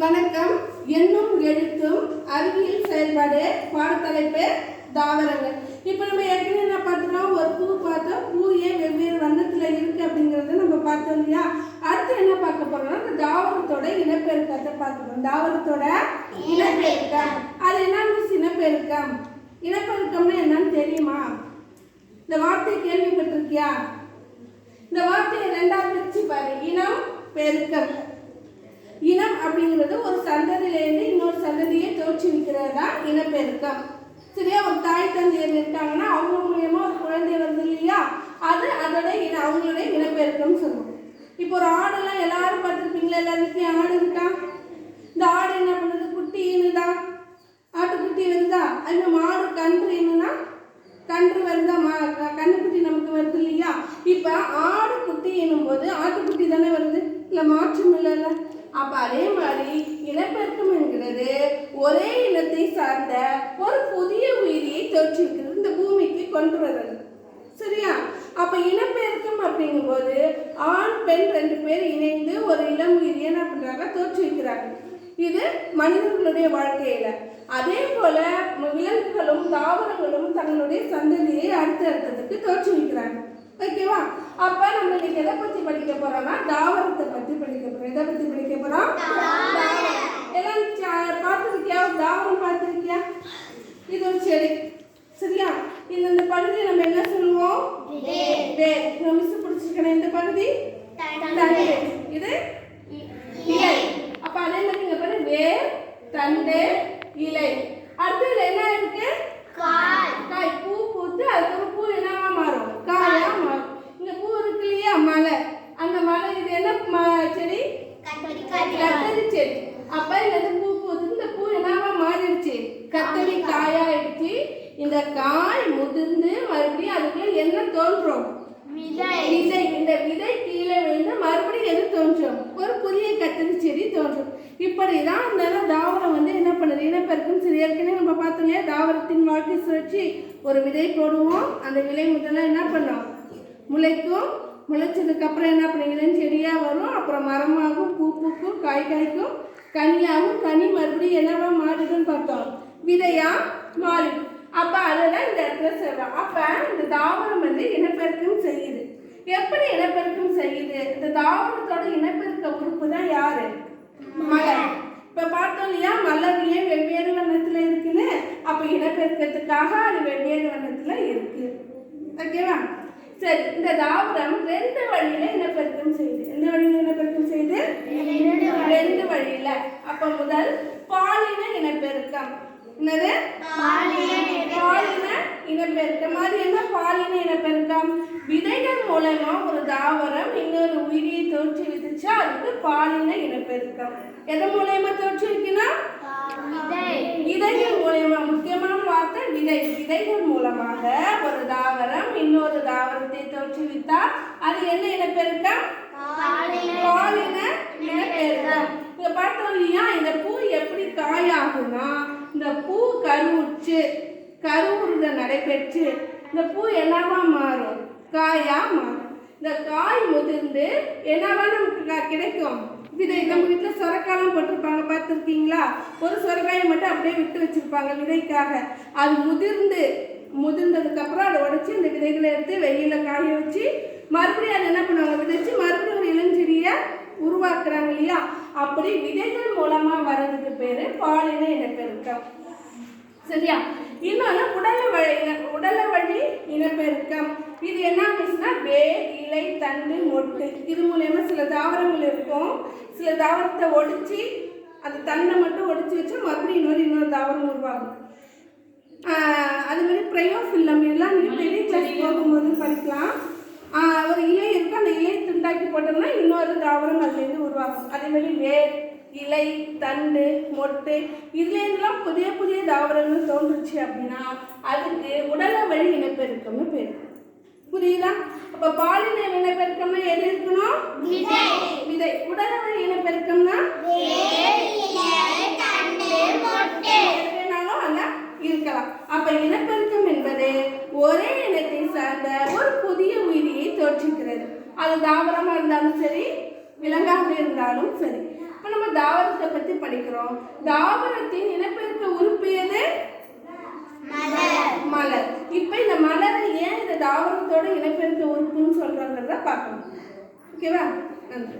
வணக்கம். எண்ணும் எழுத்தும் அறிவியல் செயல்பாடு பாடத்தலைப்பு தாவரங்கள். இப்போ நம்ம ஏற்கனவே என்ன பார்த்தோம் ஒரு பூ பார்த்தோம். பூ ஏன் வெவ்வேறு வண்ணத்தில் இருக்குது அப்படிங்கிறத நம்ம பார்த்தோம் இல்லையா? அடுத்து என்ன பார்க்க போகிறோம்னா இந்த தாவரத்தோட இனப்பெருக்கத்தை பார்க்கணும் தாவரத்தோட இனப்பெருக்கம். அது என்ன இனப்பெருக்கம் இனப்பெருக்கம்னா என்னன்னு தெரியுமா? இந்த வார்த்தையை கேள்விப்பட்டிருக்கியா? இந்த வார்த்தையை ரெண்டாவது பிரிச்சு பாரு. இனம் பெருக்கம். இனம் அப்படிங்கிறது ஒரு சந்ததியிலேருந்து இன்னொரு சந்ததியை தோற்றுவிக்கிறது தான் இனப்பெருக்கம். சரியா? ஒரு தாய் தந்தையர் இருக்காங்கன்னா அவங்க மூலியமா ஒரு குழந்தை வருது இல்லையா? அது அதோட இன அவங்களோட இனப்பெருக்கம்னு சொல்லுவோம். இப்போ ஒரு ஆடெல்லாம் எல்லாரும் பார்த்துருப்பீங்களா? எல்லாருக்கும் ஆடு இருக்கா? இந்த ஆடு என்ன பண்ணுது? குட்டி ஈனுதா ஆட்டுக்குட்டி வருதா? அது மாடு கன்று ஈனுனா கன்று வருதா? மா கன்றுக்குட்டி நமக்கு வருது இல்லையா? இப்போ ஆடு குட்டி எனும்போது ஆட்டுக்குட்டி தானே வருது? இல்லை மாற்றம் இல்லைல்ல அப்போ அதே மாதிரி இனப்பெருக்கம் என்கிறது ஒரே இனத்தை சார்ந்த ஒரு புதிய உயிரியை தோற்றுவிக்கிறது இந்த பூமிக்கு கொண்டு வர்றது. சரியா? அப்ப இனப்பெருக்கம் அப்படிங்கும்போது ஆண் பெண் ரெண்டு பேர் இணைந்து ஒரு இளம் உயிரியை என்ன பண்றாங்க? தோற்றுவிக்கிறாங்க இது மனிதர்களுடைய வாழ்க்கையில. அதே போல விலங்குகளும் தாவரங்களும் தங்களுடைய சந்ததியை அடுத்த அடுத்ததுக்கு தோற்றுவிக்கிறாங்க ஓகேவா? அப்ப நம்ம இன்னைக்கு எதை பத்தி படிக்க போறோம்னா தாவரத்தை பத்தி படிக்க போறோம். எதை பத்தி படிக்க போறோம் தாவரம். எல்லாம் ச- பார்த்திருக்கியா தாவரம் பார்த்திருக்கியா இது ஒரு செடி சரியா இந்த இந்த பகுதியை நம்ம என்ன சொல்லுவோம் வேர் நம்ம மிஸ் பிடிச்சிருக்கணும் இந்த பகுதி தண்டு இது இலை அப்ப அதே மாதிரி இங்க பாரு வேர் இலை. அடுத்து இதுல என்ன இருக்கு? காய். பூ பூத்து அதுக்கப்புறம் பூ என்னவா மாறும்? காயா மாறும். இங்க பூ இருக்கு இல்லையா மலை. அந்த மலை இது என்ன செடி? கத்தரி செடி. அப்ப இருந்து பூ பூத்து இந்த பூ என்னவா மாறிடுச்சு? கத்தரி காயாயிடுச்சு. இந்த காய் முதிர்ந்து மறுபடியும் அதுக்குள்ள என்ன தோன்றும்? விதை. இந்த விதை கீழே விழுந்து மறுபடியும் எது தோன்றும்? ஒரு புதிய கத்தரி செடி தோன்றும். இப்படிதான் இந்த தாவரம் வந்து என்ன பண்ணுது இனப்பெருக்கம் சரி ஏற்கனவே நம்ம பார்த்தோம் இல்லையா தாவரத்தின் வாழ்க்கை சுழற்சி. ஒரு விதை போடுவோம். அந்த விதை முதல்ல என்ன பண்ணும்? முளைக்கும். முளைச்சதுக்கு அப்புறம் என்ன பண்ணும் இளஞ்செடியா வரும். அப்புறம் மரமாகும் பூ பூக்கும் காய் காய்க்கும். கனியாகும். கனி மறுபடியும் என்னவா மாறிடும்னு பார்த்தோம். விதையா? மாறிடும் அப்போ அதெல்லாம் இந்த இடத்துல சொல்கிறோம் அப்போ இந்த தாவரம் வந்து இனப்பெருக்கம் செய்யுது. எப்படி இனப்பெருக்கம் செய்யுது? இந்த தாவரத்தோட இனப்பெருக்க உறுப்பு தான் யாரு? மலர் இப்ப பார்த்தோம் இல்லையா மலர் ஏன் வெவ்வேறு வண்ணத்துல இருக்குன்னு அப்போ இனப்பெருக்கத்துக்காக அது வெவ்வேறு வண்ணத்தில் இருக்கு. ஓகேவா சரி இந்த தாவரம் ரெண்டு வழியில இனப்பெருக்கம் செய்யுது. எந்த வழியில இனப்பெருக்கம் செய்யுது? ரெண்டு வழியில. அப்ப முதல் பாலின இனப்பெருக்கம். என்னது? பாலின இனப்பெருக்கம். அது என்ன பாலின இனப்பெருக்கம்? விதைகள் மூலமா ஒரு தாவரம் இன்னொரு உயிரியை தோற்றுவித்துச்சா அதுக்கு பாலின இனப்பெருக்கம். எதன் மூலயமா தோற்றுவிக்கணும் விதைகள் மூலயமா முக்கியமான வார்த்தை விதை விதைகள் மூலமாக ஒரு தாவரம் இன்னொரு தாவரத்தை தோற்றுவித்தால் அது என்ன இனப்பெருக்கம்? பாலின இனப்பெருக்கம். இங்க பார்த்தோம் இல்லையா? இந்த பூ எப்படி காயாகும்னா இந்த பூ கருவுற்று கருவுறுத நடைபெற்று இந்த பூ என்னவா மாறும்? காயா மாறும். இந்த காய் முதிர்ந்து என்னவா நமக்கு கிடைக்கும்? விதை நம்ம வீட்டில் சொரக்காயெல்லாம் போட்டிருப்பாங்க பார்த்துருக்கீங்களா? ஒரு சொரக்காயை மட்டும் அப்படியே விட்டு வச்சிருப்பாங்க விதைக்காக. அது முதிர்ந்து முதிர்ந்ததுக்கு அப்புறம் அதை உடச்சி அந்த விதைகளை எடுத்து வெயில காய வச்சு மறுபடியும் அதை என்ன பண்ணுவாங்க? விதைச்சு மறுபடியும் ஒரு இளஞ்செடியை உருவாக்குறாங்க இல்லையா? அப்படி விதைகள் மூலமா வர்றதுக்கு பேரு பாலின இனப்பெருக்கம். சரியா? இன்னொன்று உடல வழி உடல வழி இனப்பெருக்கம். இது என்ன ஆகுச்சுன்னா வேர் இலை தண்டு மொட்டு. இது மூலயமா சில தாவரங்கள் இருக்கும். சில தாவரத்தை ஒடிச்சு அந்த தண்டை மட்டும் ஒடிச்சு வச்சு மறுபடியும் இன்னொரு இன்னொரு தாவரம் உருவாகும். அது மாதிரி ப்ரையோஃபில்லம் எல்லாம் நீங்கள் பெரிய கிளாஸ் போகும்போது படிக்கலாம் ஒரு இலை இருக்கும் அந்த இலையை துண்டாக்கி போட்டோம்னா இன்னொரு தாவரம் அதுலேருந்து உருவாகும். அதே மாதிரி வேர் இலை தண்டு மொட்டு இதுலேருந்துலாம் புதிய புதிய தாவரங்கள் தோன்றுச்சு அப்படின்னா அதுக்கு உடல வழி இனப்பெருக்கம்னு பேர். புரியுதா? அப்போ பாலின இனப்பெருக்கம்னா எது இருக்கணும்? விதை. உடல வழி இனப்பெருக்கம்னா எது வேணாலும் அங்க இருக்கலாம் அப்ப இனப்பெருக்கம் என்பது ஒரே இனத்தை சார்ந்த ஒரு புதிய உயிரியை தோற்றுகிறது அது தாவரமா இருந்தாலும் சரி விலங்காக இருந்தாலும் சரி. இப்போ நம்ம தாவரத்தை பற்றி படி படிக்கிறோம். தாவரத்தின் இனப்பெருக்க உறுப்பு எது? மலர். இப்போ இந்த மலரை ஏன் இந்த தாவரத்தோட இனப்பெருக்க உறுப்புன்னு சொல்றாங்கிறத பார்க்கணும். ஓகேவா? நன்றி.